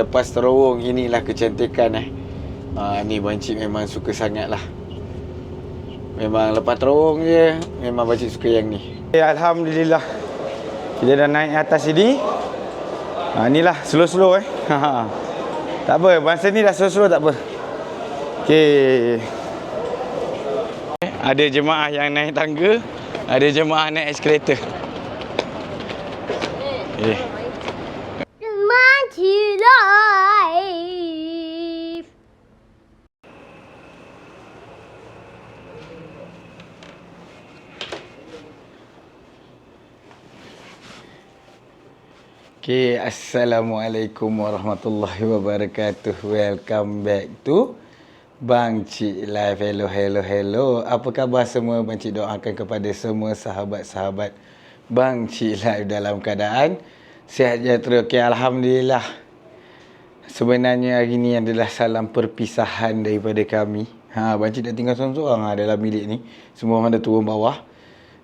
Lepas terowong inilah kecantikan eh. Ha, ni bancik memang suka sangat lah. Memang lepas terowong je, memang bancik suka yang ni. Eh, Alhamdulillah. Kita dah naik atas sini. Ha, inilah slow-slow eh. Ha, tak apa, bangsa ni dah slow-slow tak apa. Okey. Eh, Ada jemaah yang naik tangga, ada jemaah naik eskalator. Eh. Okay, Assalamualaikum warahmatullahi wabarakatuh. Welcome back to Bang Cik Live. Hello, hello, hello. Apa khabar semua? Bang Cik doakan kepada semua sahabat-sahabat Bang Cik Live dalam keadaan sihat sejahtera. Okay, Alhamdulillah. Sebenarnya hari ni adalah salam perpisahan daripada kami. Ha, Bang Cik dah tinggal seorang-seorang ha, dalam bilik ni. Semua orang dah turun bawah.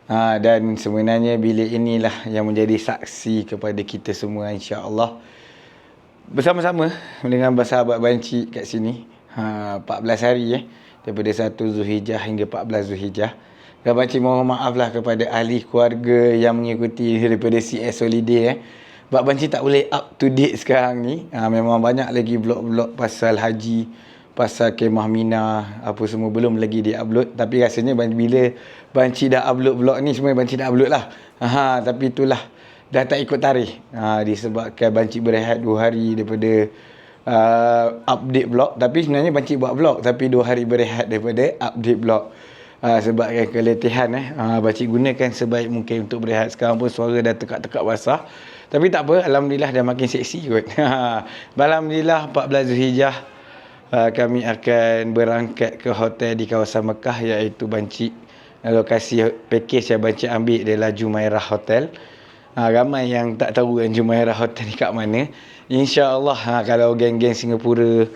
Ha, dan sebenarnya bilik inilah yang menjadi saksi kepada kita semua insya-Allah. Bersama-sama dengan sahabat banci kat sini. Ha, 14 hari eh daripada 1 Zulhijjah hingga 14 Zulhijjah. Dan banci mohon maaf lah kepada ahli keluarga yang mengikuti daripada CS Holiday eh. Sebab banci tak boleh up to date sekarang ni. Ha, memang banyak lagi vlog-vlog pasal haji, pasal kemah Mina, apa semua belum lagi di-upload. Tapi rasanya bila Banci dah upload vlog ni semua Banci dah upload lah. Ha, tapi itulah dah tak ikut tarikh. Ha, disebabkan Banci berehat 2 hari daripada uh, update vlog. Tapi sebenarnya Banci buat vlog tapi 2 hari berehat daripada update vlog. Uh, sebabkan keletihan eh. Uh, Banci gunakan sebaik mungkin untuk berehat. Sekarang pun suara dah tekak-tekak basah. Tapi tak apa, Alhamdulillah dah makin seksi kot. Alhamdulillah 14 Zulhijjah uh, kami akan berangkat ke hotel di kawasan Mekah iaitu Banci lokasi package yang Banci ambil adalah Jumairah Hotel. Ha, ramai yang tak tahu kan Jumairah Hotel ni kat mana. InsyaAllah ha, kalau geng-geng Singapura,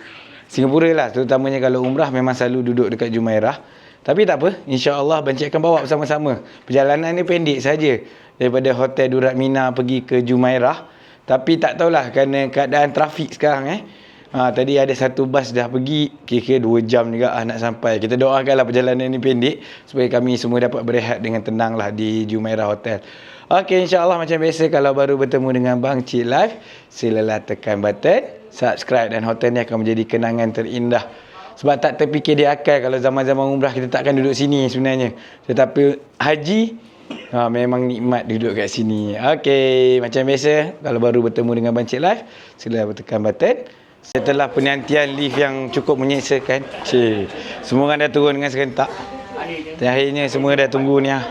Singapura lah terutamanya kalau umrah memang selalu duduk dekat Jumairah. Tapi tak apa, insyaAllah Banci akan bawa bersama-sama. Perjalanan ni pendek saja daripada Hotel Durat Mina pergi ke Jumairah. Tapi tak tahulah kerana keadaan trafik sekarang eh. Ha, tadi ada satu bas dah pergi kira-kira 2 jam juga ah, nak sampai. Kita doakanlah perjalanan ini pendek supaya kami semua dapat berehat dengan tenang lah di Jumeirah Hotel. Okey insyaAllah macam biasa kalau baru bertemu dengan Bang Cik Live silalah tekan button subscribe dan hotel ni akan menjadi kenangan terindah. Sebab tak terfikir di akal kalau zaman-zaman umrah kita takkan duduk sini sebenarnya. Tetapi haji ha, memang nikmat duduk kat sini. Okey macam biasa kalau baru bertemu dengan Bang Cik Live silalah tekan button Setelah penantian lift yang cukup menyeksakan, cik, semua orang dah turun dengan serentak. Dan akhirnya semua dah tunggu ni ah.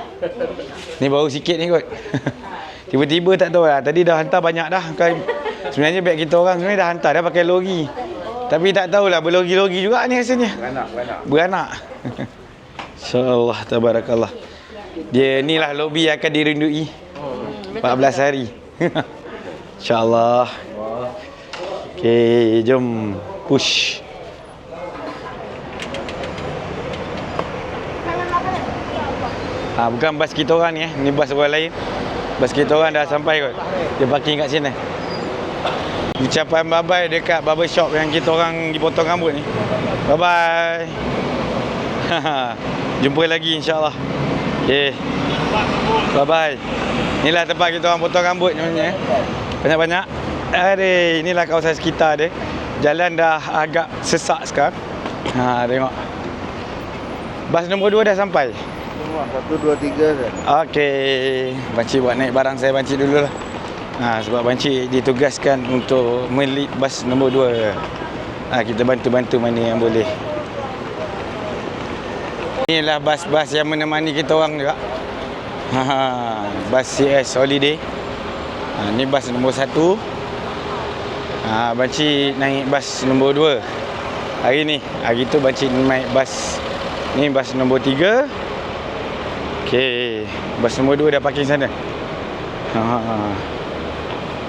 Ni baru sikit ni kot. Tiba-tiba tak tahu lah. Tadi dah hantar banyak dah. Kan. Sebenarnya baik kita orang sebenarnya dah hantar dah pakai lori. Tapi tak tahulah berlogi-logi juga ni rasanya. Beranak, beranak. Beranak. InsyaAllah, tabarakallah. Dia ni lah lobi yang akan dirindui. 14 hari. InsyaAllah. Okey, jom push. Ha, bukan bas kita orang ni eh. Ni bas orang lain. Bas kita orang dah sampai kot. Dia parking kat sini. Ucapan bye-bye dekat barber shop yang kita orang pergi potong rambut ni. Bye-bye. Jumpa lagi insyaAllah. Okey. Bye-bye. Inilah tempat kita orang potong rambut sebenarnya. eh. Banyak-banyak. Aduh, inilah kawasan sekitar dia. Jalan dah agak sesak sekarang. Ha, tengok. Bas nombor 2 dah sampai. Semua satu dua tiga kan. Okey. Banci buat naik barang saya banci dulu lah. Ha, sebab banci ditugaskan untuk melit bas nombor 2. Ha, kita bantu-bantu mana yang boleh. Inilah bas-bas yang menemani kita orang juga. Ha, ha, bas CS Holiday. Ha, ni bas nombor 1. Ha, banci naik bas nombor 2. Hari ni, hari tu banci naik bas ni bas nombor 3. Okey, bas nombor 2 dah parking sana. Ha.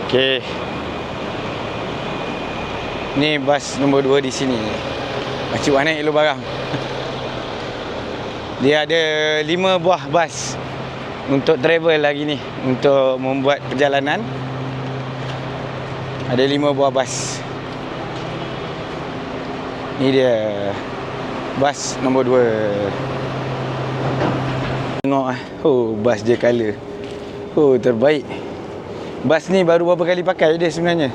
Okey. Ni bas nombor 2 di sini. Makcik buat naik dulu barang. Dia ada 5 buah bas untuk travel lagi ni untuk membuat perjalanan. Ada 5 buah bas. Ni dia. Bas nombor 2. Tengok ah. Oh, bas dia color. Oh, terbaik. Bas ni baru berapa kali pakai dia sebenarnya.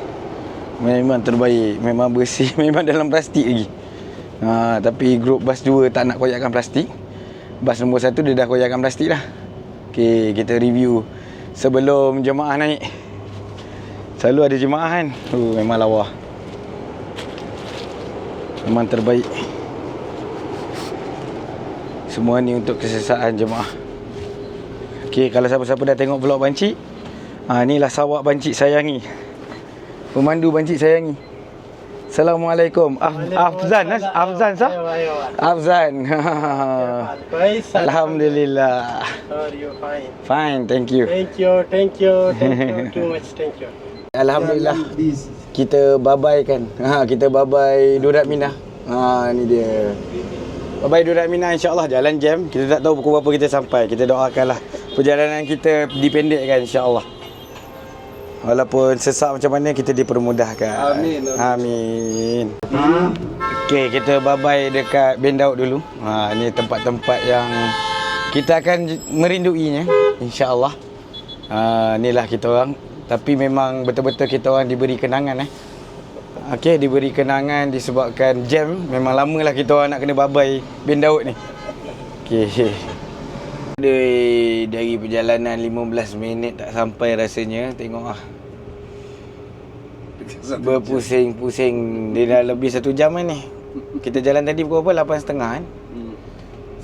Memang terbaik. Memang bersih. Memang dalam plastik lagi. Ha, tapi grup bas 2 tak nak koyakkan plastik. Bas nombor 1 dia dah koyakkan plastik dah. Okey, kita review sebelum jemaah naik. Selalu ada jemaah kan. Oh, memang lawa. Memang terbaik. Semua ni untuk kesesaan jemaah. Okey, kalau siapa-siapa dah tengok vlog Bancik, ha, inilah sawak Bancik sayangi. Pemandu Bancik sayangi. Assalamualaikum. Af, Afzan, Nas? Afzan sah? Afzan. Guys, Alhamdulillah. how are you? Fine. Fine, thank you. Thank you, thank you, thank you, too much, thank you. Alhamdulillah. Kita babai kan. Ha, kita babai Durat Minah. Ha, ni dia. Babai Durat Minah insya-Allah jalan jam. Kita tak tahu pukul berapa kita sampai. Kita doakanlah perjalanan kita dipendekkan insya-Allah. Walaupun sesak macam mana kita dipermudahkan. Amin, Amin. Okey, kita babai dekat Ben Daud dulu. Ha, ni tempat-tempat yang kita akan merinduinya insya-Allah. Ha, inilah kita orang. Tapi memang betul-betul kita orang diberi kenangan eh. Okey, diberi kenangan disebabkan jam. Memang lamalah kita orang nak kena babai Ben Daud ni. Okey. Dari, dari perjalanan 15 minit tak sampai rasanya Tengok ah Berpusing-pusing Dia dah lebih satu jam kan ni Kita jalan tadi pukul berapa? 8.30 kan Hmm.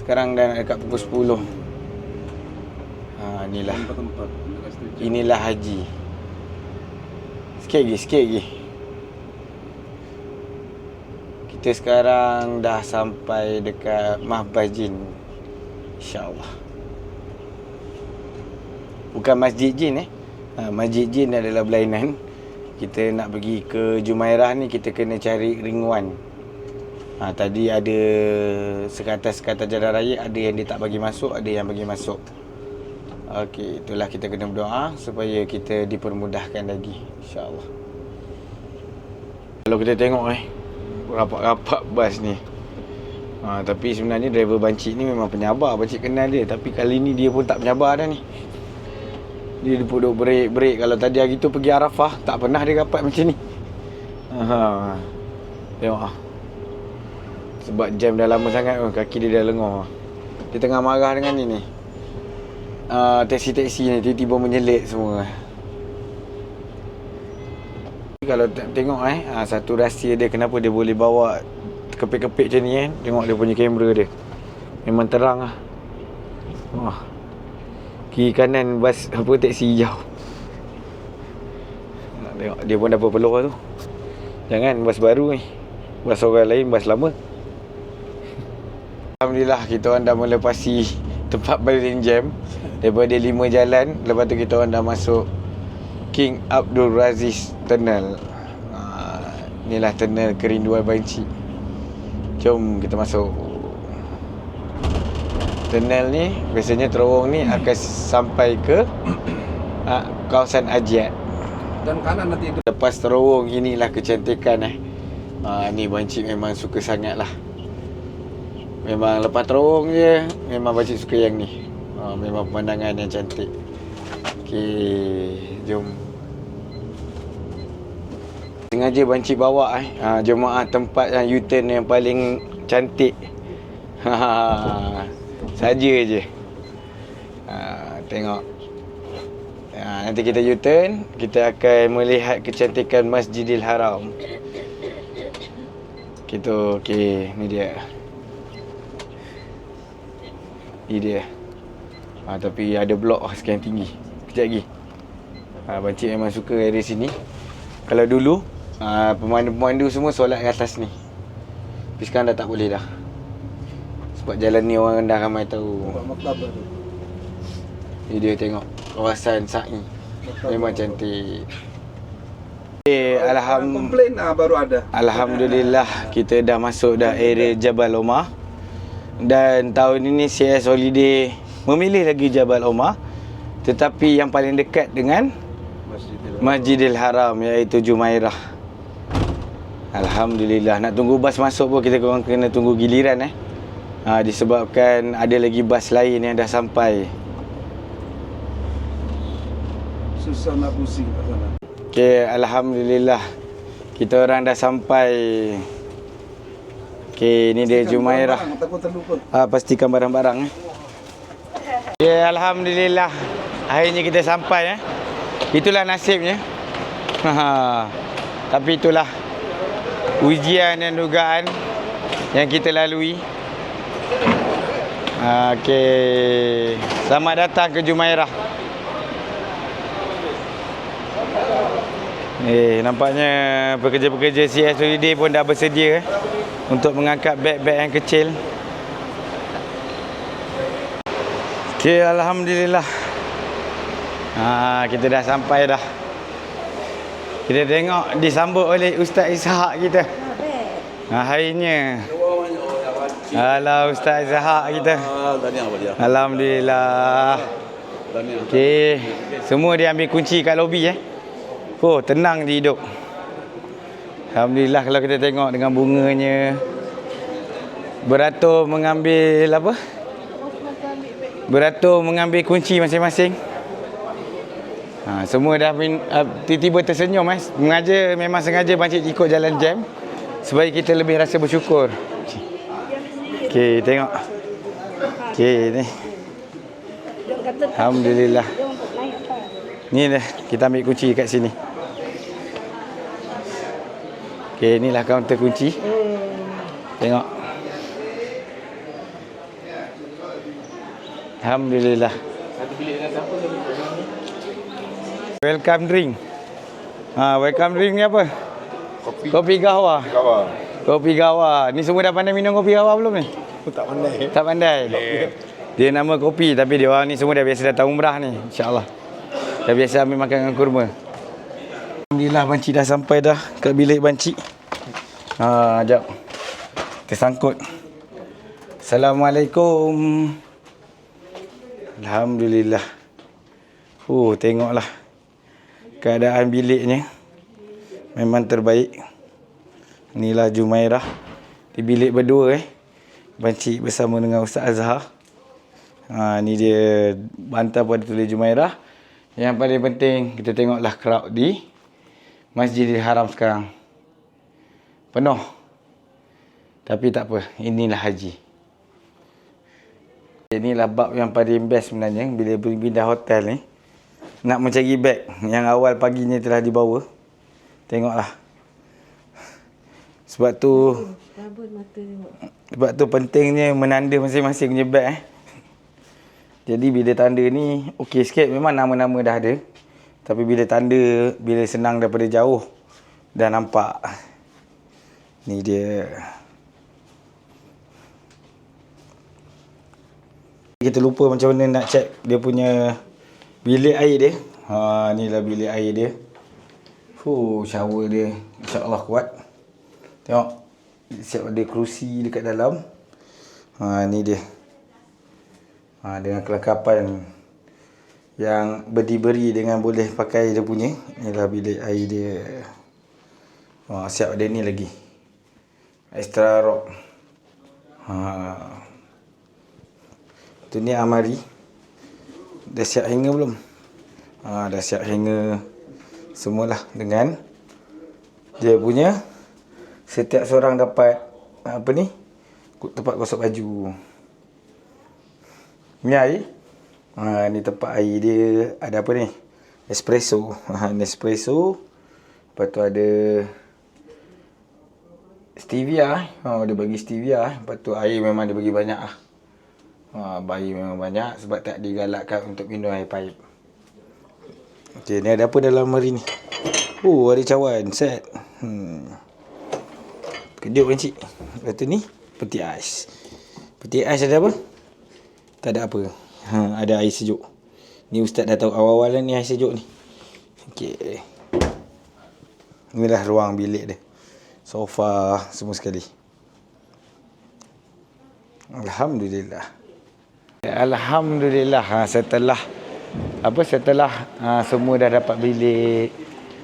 Sekarang dah dekat pukul 10 ha, Inilah. Inilah haji Sikit lagi, sikit lagi. Kita sekarang dah sampai dekat Mahbas Jin. InsyaAllah. Bukan Masjid Jin eh? Ha, Masjid Jin adalah berlainan Kita nak pergi ke Jumairah ni Kita kena cari ring one ha, Tadi ada Sekatan-sekatan jalan raya Ada yang dia tak bagi masuk Ada yang bagi masuk Okey, itulah kita kena berdoa supaya kita dipermudahkan lagi insya-Allah. Kalau kita tengok eh rapat-rapat bas ni. Ha, tapi sebenarnya driver bancik ni memang penyabar, bancik kenal dia tapi kali ni dia pun tak penyabar dah ni. Dia duduk break-break kalau tadi hari tu pergi Arafah tak pernah dia rapat macam ni. Ha. Tengok ah. Sebab jam dah lama sangat oh, kaki dia dah lengur. Dia tengah marah dengan ni ni uh, taksi-taksi ni tiba-tiba menyelit semua. Kalau tengok eh, uh, satu rahsia dia kenapa dia boleh bawa kepit-kepit macam ni kan. Tengok dia punya kamera dia. Memang terang lah. Wah. Kiri kanan bas apa taksi hijau. Nak tengok dia pun dapat peluh tu. Jangan bas baru ni. Bas orang lain bas lama. Alhamdulillah kita orang dah melepasi tempat baling jam daripada lima jalan lepas tu kita orang dah masuk King Abdul Raziz Tunnel. Uh, inilah tunnel kerinduan banci. Jom kita masuk. Tunnel ni biasanya terowong ni akan sampai ke uh, kawasan Ajiat. Dan kanan nanti itu. lepas terowong inilah kecantikan eh. Uh, ni banci memang suka sangat lah Memang lepas terowong je Memang Pakcik suka yang ni ha, Memang pemandangan yang cantik. Okey Jom. Sengaja Bancik bawa eh. Ha, Jemaah tempat yang U-turn yang paling cantik. Ha, Saja je. Ha, Tengok. Ha, Nanti kita U-turn Kita akan melihat kecantikan Masjidil Haram. Kita okey. Ni dia. Ni dia. Ha, tapi ada blok oh, sekian tinggi. Kejap lagi. Ha, Bancik memang suka area sini. Kalau dulu, ha, pemandu-pemandu semua solat kat atas ni. Tapi sekarang dah tak boleh dah. Sebab jalan ni orang dah ramai tahu. Ni dia tengok kawasan Sa'i. Memang cantik. Eh, alham Komplain ah baru ada. Alhamdulillah kita dah masuk dah area Jabal Omar dan tahun ini CS Holiday memilih lagi Jabal Omar tetapi yang paling dekat dengan Masjidil. Masjidil Haram iaitu Jumairah. Alhamdulillah. Nak tunggu bas masuk pun kita korang kena tunggu giliran eh. Ha, disebabkan ada lagi bas lain yang dah sampai. Susah nak pusing kat sana. Okey, alhamdulillah. Kita orang dah sampai. Okey, ni dia Jumairah. Barang, Takut terlupa. Ah, pastikan barang-barang eh. Ya, alhamdulillah. Akhirnya kita sampai eh. Itulah nasibnya. Tapi itulah ujian dan dugaan yang kita lalui. Okey. Selamat datang ke Jumairah. Eh, nampaknya pekerja-pekerja CSOD pun dah bersedia eh, untuk mengangkat beg-beg yang kecil. Okey, alhamdulillah. Ha, kita dah sampai dah. Kita tengok disambut oleh Ustaz Ishak kita. Ha, harinya. Alah Ustaz Ishak kita. Dia? Alhamdulillah. Okey, semua dia ambil kunci kat lobi eh. Oh, tenang je hidup. Alhamdulillah kalau kita tengok dengan bunganya. Beratur mengambil apa? Beratur mengambil kunci masing-masing. Ha, semua dah min, uh, tiba-tiba tersenyum eh. Mengaja memang sengaja bancik ikut jalan jam supaya kita lebih rasa bersyukur. Okey, tengok. Okey ni. Alhamdulillah. Ni dah kita ambil kunci kat sini. Okey, inilah kaunter kunci. Tengok. Alhamdulillah. Welcome drink. Ha, welcome drink ni apa? Kopi. Kopi gawa. Kawa. Kopi gawa. Ni semua dah pandai minum kopi gawa belum ni? Tak pandai. Tak pandai. Dia nama kopi tapi dia orang ni semua dah biasa datang umrah ni. InsyaAllah. Dah biasa ambil makan dengan kurma. Alhamdulillah banci dah sampai dah ke bilik banci. Ha, jap. Tersangkut. Assalamualaikum. Alhamdulillah. Oh, tengoklah. Keadaan biliknya memang terbaik. Inilah Jumairah di bilik berdua eh. Banci bersama dengan Ustaz Azhar. Ha, ni dia bantal pun ada tulis Jumairah. Yang paling penting kita tengoklah crowd di Masjidil Haram sekarang. Penuh. Tapi tak apa, inilah haji. Inilah bab yang paling best sebenarnya bila pindah hotel ni. Nak mencari beg yang awal paginya telah dibawa. Tengoklah. Sebab tu sebab tu pentingnya menanda masing-masing punya beg eh. Jadi bila tanda ni okey sikit memang nama-nama dah ada. Tapi bila tanda bila senang daripada jauh dah nampak. Ni dia. Kita lupa macam mana nak check dia punya bilik air dia. Ha ni lah bilik air dia. Fuh, shower dia insya-Allah kuat. Tengok siap ada kerusi dekat dalam. Ha ni dia. Ha dengan kelengkapan yang berdiberi dengan boleh pakai dia punya. Inilah bilik air dia. Ha siap ada ni lagi. Extra rock. Ha. Tu ni amari. Dah siap hanger belum? Ha, dah siap hanger semualah dengan dia punya setiap seorang dapat apa ni? Tempat gosok baju. Ni air. Ha, ni tempat air dia ada apa ni? Espresso. Ha, Nespresso. Lepas tu ada stevia. Ha, dia bagi stevia. Lepas tu air memang dia bagi banyak lah. Ha, bayi memang banyak sebab tak digalakkan untuk minum air paip. Okey, ni ada apa dalam mari ni? Oh, ada cawan set. Hmm. Kejut kan cik? Tu ni, peti ais. Peti ais ada apa? Tak ada apa. Ha, ada air sejuk. Ni ustaz dah tahu awal-awal ni air sejuk ni. Okey. Inilah ruang bilik dia. Sofa semua sekali. Alhamdulillah. Alhamdulillah ha, setelah apa setelah ha, semua dah dapat bilik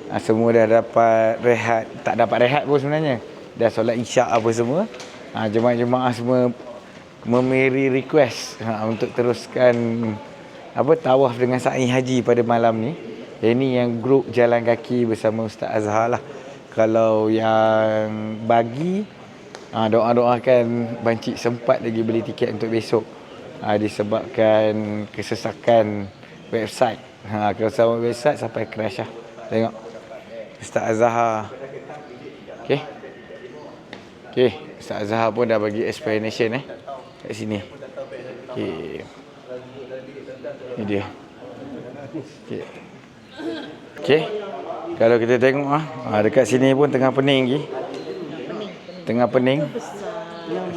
Ha, semua dah dapat rehat. Tak dapat rehat pun sebenarnya. Dah solat isyak apa semua. Ha, jemaah-jemaah semua memeri request ha, untuk teruskan apa tawaf dengan sa'i haji pada malam ni. Ini yang grup jalan kaki bersama Ustaz Azhar lah. Kalau yang bagi ha, doa-doakan Bancik sempat lagi beli tiket untuk besok. Ha, disebabkan kesesakan website. Ha, kesesakan website sampai crash lah. Tengok. Ustaz Azhar. Okey. Okey, Ustaz Azhar pun dah bagi explanation eh kat sini. Okey. Ini dia. Okey. Okey. Kalau kita tengok ah, ah dekat sini pun tengah pening lagi. Tengah pening.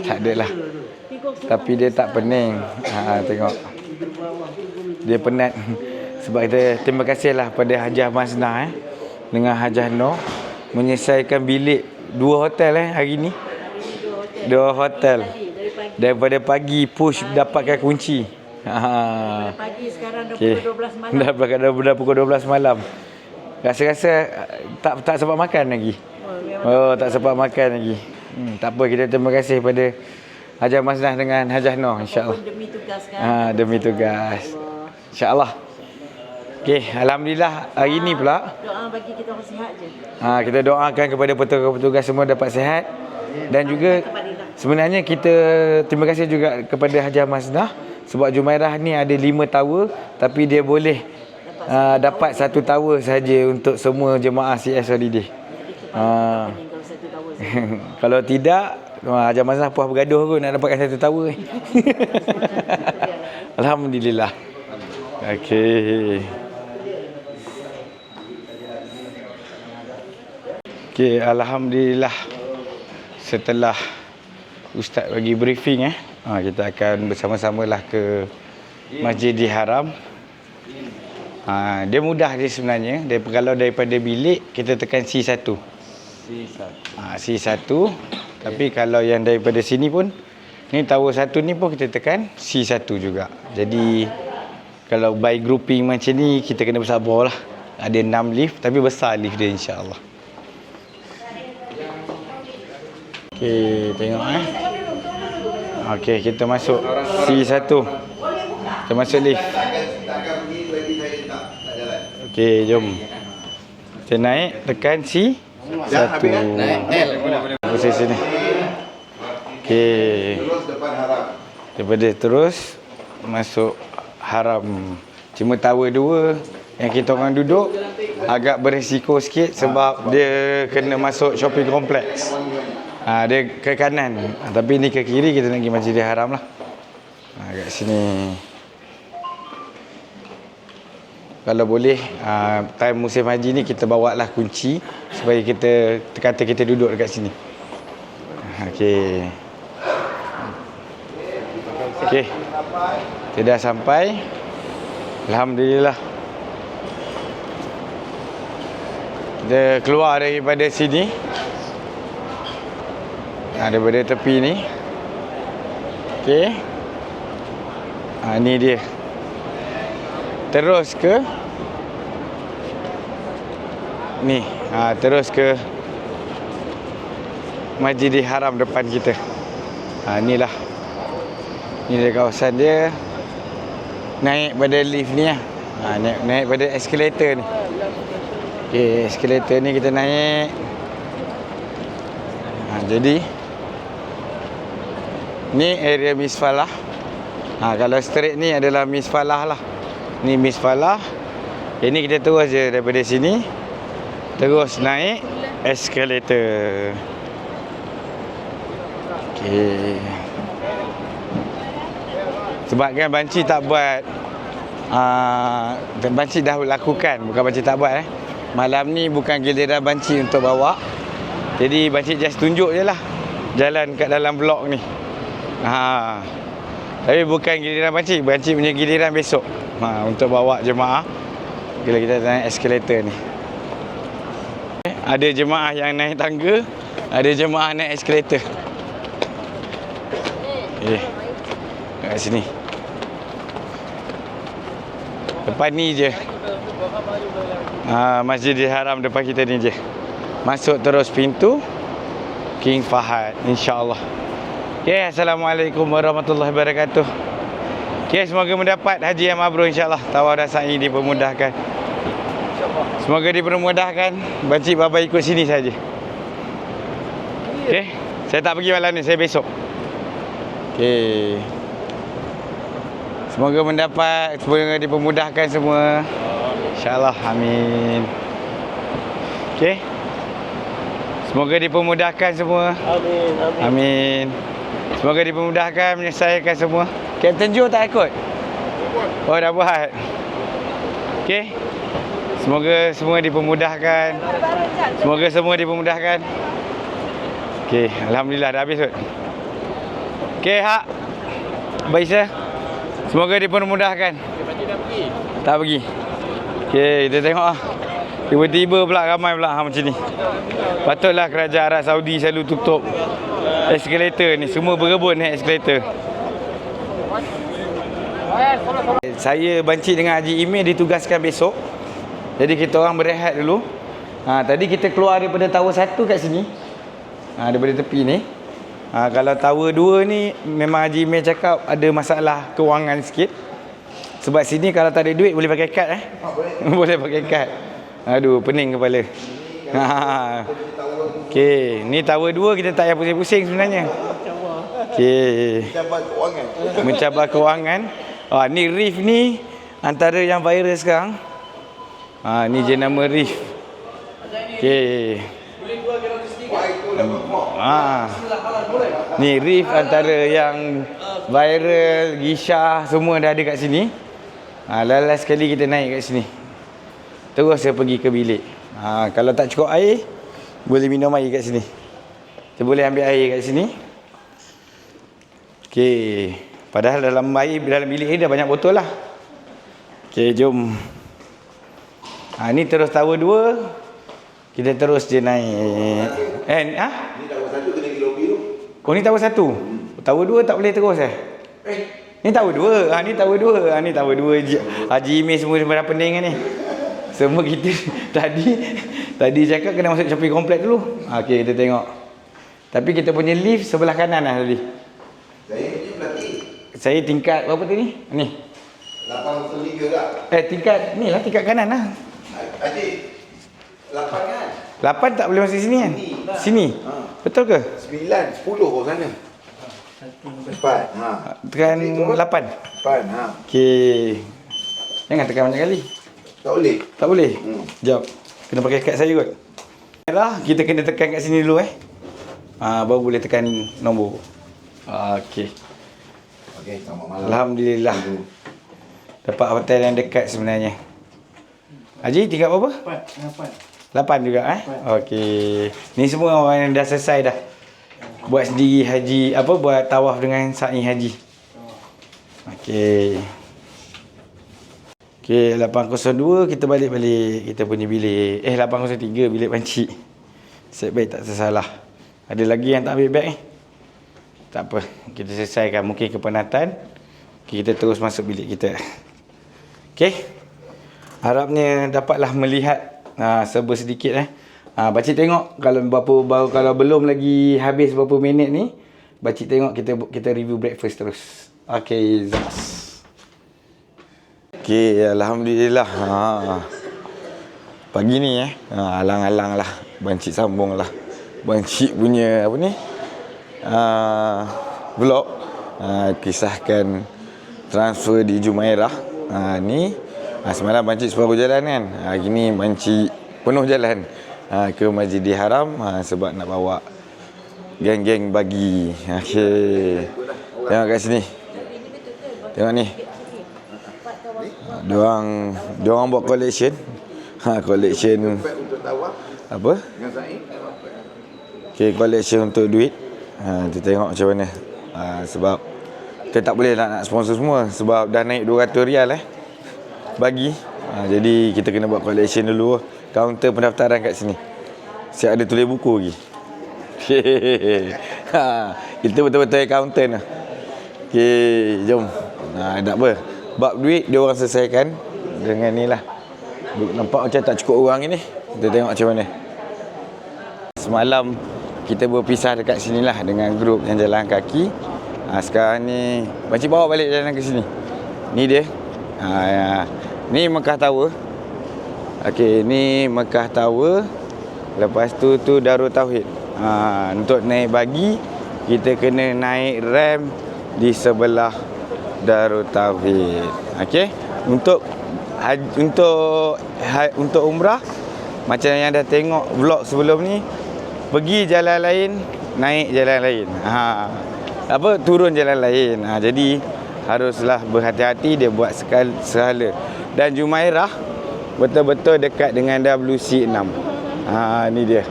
Tak ada lah. Tapi dia tak pening. Ha tengok. Dia penat. Sebab kita terima kasihlah pada Hajah Masnah eh dengan Hajah Noh menyelesaikan bilik dua hotel eh hari ni. Dua hotel. Daripada pagi push dapatkan kunci. Ha. Pagi sekarang dah Okey. pukul 12 malam. Dah, dah, dah, pukul 12 malam. Rasa-rasa uh, tak tak sempat makan lagi. Oh, tak sempat makan lagi. Hmm, tak apa kita terima kasih pada Hajah Masnah dengan Hajah Noh insya-Allah. Pun demi tugas kan. Ha, demi tugas. InsyaAllah. Okey, Alhamdulillah hari ni pula Doa bagi kita orang sihat je. ha, kita doakan kepada petugas-petugas semua dapat sihat dan juga sebenarnya kita terima kasih juga kepada Hajah Masnah sebab Jumairah ni ada lima tower tapi dia boleh uh, dapat satu tower saja untuk semua jemaah CS Holiday. Ha. Tower Kalau tidak Wah, Hajah Masnah puas bergaduh kot nak dapatkan satu tower ni. Alhamdulillah. Okey. Okey, alhamdulillah. Setelah ustaz bagi briefing eh, ha, kita akan bersama-samalah ke Masjidil Haram. Ha, dia mudah dia sebenarnya. Dia kalau daripada bilik kita tekan C1. Ha, C1. Tapi kalau yang daripada sini pun ni tower satu ni pun kita tekan C1 juga. Jadi kalau by grouping macam ni kita kena bersabar lah. Ada 6 lift tapi besar lift dia insya-Allah. Okey, tengok eh. Okey, kita masuk C1. Kita masuk lift. Okey, jom. Kita naik tekan C satu. Posisi sini. Okey. Daripada terus masuk haram. Cuma tower dua yang kita orang duduk agak berisiko sikit sebab dia kena masuk shopping complex. Ha, dia ke kanan. Ha, tapi ni ke kiri kita nak pergi Masjidil Haram lah. Ha, kat sini. Kalau boleh uh, time musim haji ni kita bawa lah kunci supaya kita kata kita duduk dekat sini. Okey. Okey. Kita dah sampai. Alhamdulillah. Kita keluar daripada sini. Ha, daripada tepi ni. Okey. Ha, ni dia. Terus ke ni, ha, terus ke Masjidil Haram depan kita. Ha, inilah. Ni dia kawasan dia. Naik pada lift ni lah. Ha, naik, naik pada eskalator ni. Okey, eskalator ni kita naik. Ha, jadi ni area Misfalah. Ha, kalau straight ni adalah Misfalah lah. Ni Misfalah. Ini kita terus je daripada sini. Terus naik eskalator. Okey. Sebab kan banci tak buat uh, banci dah lakukan bukan banci tak buat eh. Malam ni bukan giliran banci untuk bawa. Jadi banci just tunjuk je lah jalan kat dalam blok ni. Ha. Tapi bukan giliran banci, banci punya giliran besok. Ha, untuk bawa jemaah bila kita naik eskalator ni. Ada jemaah yang naik tangga, ada jemaah naik eskalator. Eh. Kat sini. Depan ni je. Ah, Masjidil Haram depan kita ni je. Masuk terus pintu King Fahad insya-Allah. Okey, assalamualaikum warahmatullahi wabarakatuh. Okey, semoga mendapat haji yang mabrur insya-Allah. Tawaf dan sa'i dipermudahkan. Semoga dipermudahkan. Bancik baba ikut sini saja. Okey. Saya tak pergi malam ni, saya besok. Okey. Semoga mendapat, semoga dipermudahkan semua. InsyaAllah, amin. Okey. Semoga dipermudahkan semua. Amin, amin. Amin. Semoga dipermudahkan menyelesaikan semua. Captain Joe tak ikut? Oh, dah buat. Okey. Semoga semua dipermudahkan. Semoga semua dipermudahkan. Okey, alhamdulillah dah habis kot. Okey, hak. Baik. Semoga dipermudahkan. Tak pergi. Okey, kita tengok ah. Tiba-tiba pula ramai pula ha, macam ni. Patutlah kerajaan Arab Saudi selalu tutup eskalator ni. Semua berebut naik eskalator. Saya bancik dengan Haji Imeh ditugaskan besok. Jadi kita orang berehat dulu. Ha, tadi kita keluar daripada tower satu kat sini. Ha, daripada tepi ni. Ha, kalau tower dua ni memang Haji Imeh cakap ada masalah kewangan sikit. Sebab sini kalau tak ada duit boleh pakai kad eh. boleh pakai kad. Aduh, pening kepala. Ha. Okey, ni tower 2 kita tak payah pusing-pusing sebenarnya. Okey. Cabar kewangan. Mencabar kewangan. Ah ni reef ni antara yang viral sekarang. Ah ni jenama reef. Okey. Ah. Ni reef antara yang viral, Gisha semua dah ada kat sini. Ah last sekali kita naik kat sini. Terus saya pergi ke bilik. Ha, kalau tak cukup air, boleh minum air kat sini. Kita boleh ambil air kat sini. Okey. Padahal dalam air, dalam bilik ni dah banyak botol lah. Okey, jom. Ha, ni terus tower 2. Kita terus je naik. Eh, ha? Ni dah satu kena kilo biru. Oh, ni tower 1. Tower 2 tak boleh terus eh? Ni tower 2. Ha, ni tower 2. Ha, ni tower 2. Haji, Haji Imeh semua pada pening kan ni. Semua kita tadi tadi cakap kena masuk shopping komplek dulu. Ha, Okey, kita tengok. Tapi kita punya lift sebelah kanan lah tadi. Saya punya pelatih. Saya tingkat berapa tadi? Ni. 83 tak? Eh, tingkat ni lah tingkat kanan lah. Haji. 8 kan? 8 tak boleh masuk sini kan? Sini. Ha. Betul ke? 9, 10 oh sana. Empat. Ha. Tekan 8. Empat. Ha. Okey. Jangan tekan banyak kali. Tak boleh. Tak boleh? Hmm. Jap. Kena pakai kad saya kot. Lah, kita kena tekan kat sini dulu eh. Ah, baru boleh tekan nombor. Ah, okey. Okey, selamat malam. Alhamdulillah. Dapat hotel yang dekat sebenarnya. Haji tingkat berapa? Empat, empat. 8 juga eh. Okey. Ni semua orang yang dah selesai dah. Buat sendiri haji apa buat tawaf dengan sa'i haji. Okey. Okey, 802 kita balik-balik kita punya bilik. Eh 803 bilik pancik. Set baik tak tersalah. Ada lagi yang tak ambil beg ni? Tak apa. Kita selesaikan mungkin kepenatan. Kita terus masuk bilik kita. Okey. Harapnya dapatlah melihat ha, serba sedikit eh. Ha, Bacik tengok kalau berapa baru kalau belum lagi habis berapa minit ni, bacik tengok kita kita review breakfast terus. Okey, Zas. Okey, alhamdulillah. Ha. Pagi ni eh, ha, alang-alang lah. Bancik sambung lah. Bancik punya apa ni? Uh, vlog uh, kisahkan transfer di Jumairah. Ha, ni ha, semalam Bancik separuh jalan kan. Hari ni Bancik penuh jalan ha, ke Masjidil Haram ha, sebab nak bawa geng-geng bagi. Okey. Tengok kat sini. Tengok ni. Diorang diorang buat collection. Ha collection apa? Okay, collection untuk duit. Ha, kita tengok macam mana. Ha, sebab kita tak boleh nak, nak sponsor semua sebab dah naik 200 rial eh. Bagi. Ha, jadi kita kena buat collection dulu. Kaunter pendaftaran kat sini. Siap ada tulis buku lagi. ha, kita betul-betul accountant lah. Okay, jom. Ha, tak apa. Bab duit dia orang selesaikan dengan ni lah. Nampak macam tak cukup orang ni. Kita tengok macam mana. Semalam kita berpisah dekat sini lah dengan grup yang jalan kaki. Ha, sekarang ni Pakcik bawa balik jalan ke sini. Ni dia. Ha, ya. Ni Mekah Tower. Okey, ni Mekah Tower. Lepas tu tu Darul Tauhid. Ha, untuk naik bagi kita kena naik ramp di sebelah Darul Tauhid. Okey. Untuk untuk ha- untuk umrah macam yang dah tengok vlog sebelum ni pergi jalan lain, naik jalan lain. Ha. Apa turun jalan lain. Ha, jadi haruslah berhati-hati dia buat sekal sehala. Dan Jumairah betul-betul dekat dengan WC6. Ha ni dia.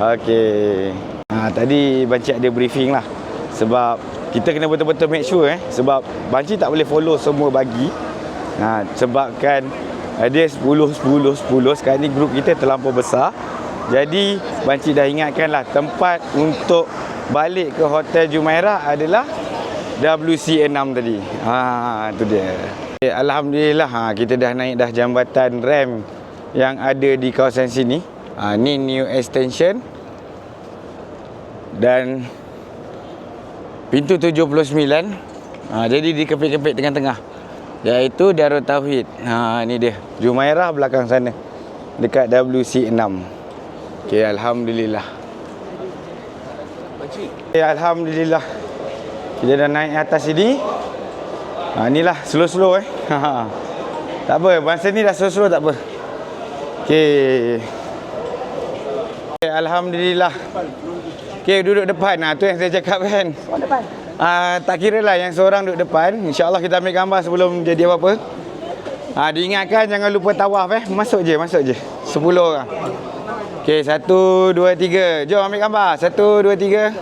Okey. Ha tadi bancik ada briefing lah. Sebab kita kena betul-betul make sure eh sebab banci tak boleh follow semua bagi. Ha sebabkan uh, dia 10 10 10 sekarang ni grup kita terlampau besar. Jadi banci dah ingatkanlah tempat untuk balik ke Hotel Jumairah adalah WC6 tadi. Ha tu dia. Eh, Alhamdulillah ha, kita dah naik dah jambatan rem yang ada di kawasan sini. Ha, ni new extension. Dan pintu 79 ha, jadi dikepit-kepit tengah-tengah iaitu Darul Tauhid. Ha, ni dia. Jumairah belakang sana. Dekat WC6 ok Alhamdulillah. Okay, Alhamdulillah. Kita dah naik atas sini. Ha, inilah slow-slow eh ha, tak apa masa ni dah slow-slow tak apa ok okay Alhamdulillah Okey, duduk depan. Nah, tu yang saya cakap kan. Oh, depan. Ah, tak kira lah yang seorang duduk depan. InsyaAllah kita ambil gambar sebelum jadi apa-apa. Ah, diingatkan jangan lupa tawaf eh. Masuk je, masuk je. 10 orang. Okey, satu, dua, tiga. Jom ambil gambar. Satu, dua, tiga.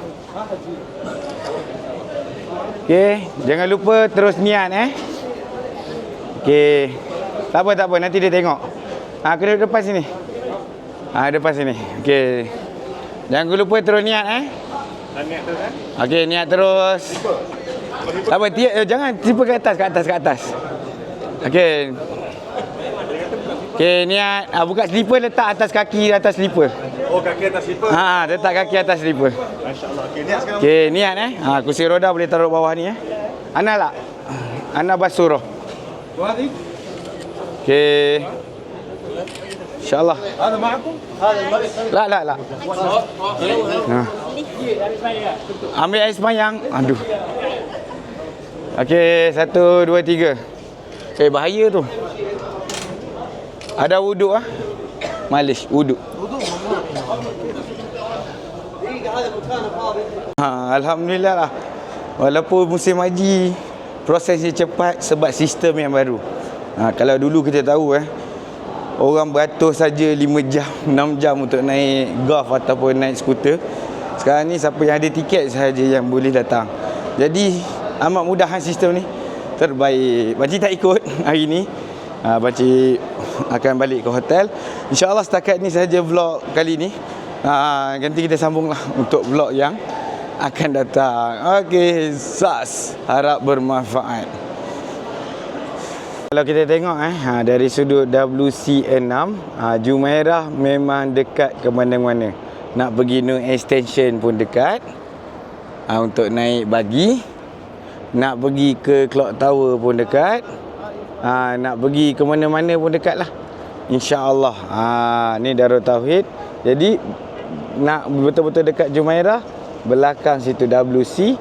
Okey, jangan lupa terus niat eh. Okey. Tak apa, tak apa. Nanti dia tengok. Ah, kena duduk depan sini. Ah, depan sini. Okey. Jangan lupa terus niat eh. Niat terus eh. Okey, niat terus. Tak apa, tiap, eh, jangan tipu ke atas, ke atas, ke atas. Okey. Okey, niat. Ah, buka slipper letak atas kaki atas slipper. Oh, kaki atas slipper. Ha, letak kaki atas slipper. Masya-Allah. Okey, niat sekarang. Okey, niat eh. Ha, kursi roda boleh taruh bawah ni eh. Ana lah. Ana basuroh. InsyaAllah. ada ma'akum? Ada ma'akum. La, la, la. Ha. Ambil air semayang. Aduh. Okey, satu, dua, tiga. Eh, bahaya tu. Ada wuduk ah. Malish, wuduk. Ha, Alhamdulillah lah. Walaupun musim haji prosesnya cepat sebab sistem yang baru. Ha, kalau dulu kita tahu eh orang beratus saja 5 jam, 6 jam untuk naik golf ataupun naik skuter. Sekarang ni siapa yang ada tiket sahaja yang boleh datang. Jadi amat mudahan sistem ni. Terbaik. Pakcik tak ikut hari ni. Ha, Pakcik akan balik ke hotel. InsyaAllah setakat ni sahaja vlog kali ni. Ha, nanti kita sambunglah untuk vlog yang akan datang. Okey, sas. Harap bermanfaat. Kalau kita tengok eh ha, dari sudut WC6 ha, Jumairah memang dekat ke mana-mana. Nak pergi no extension pun dekat. Ha, untuk naik bagi. Nak pergi ke clock tower pun dekat. Ha, nak pergi ke mana-mana pun dekat lah. InsyaAllah. Ha, ni Darul Tauhid. Jadi nak betul-betul dekat Jumairah belakang situ WC6.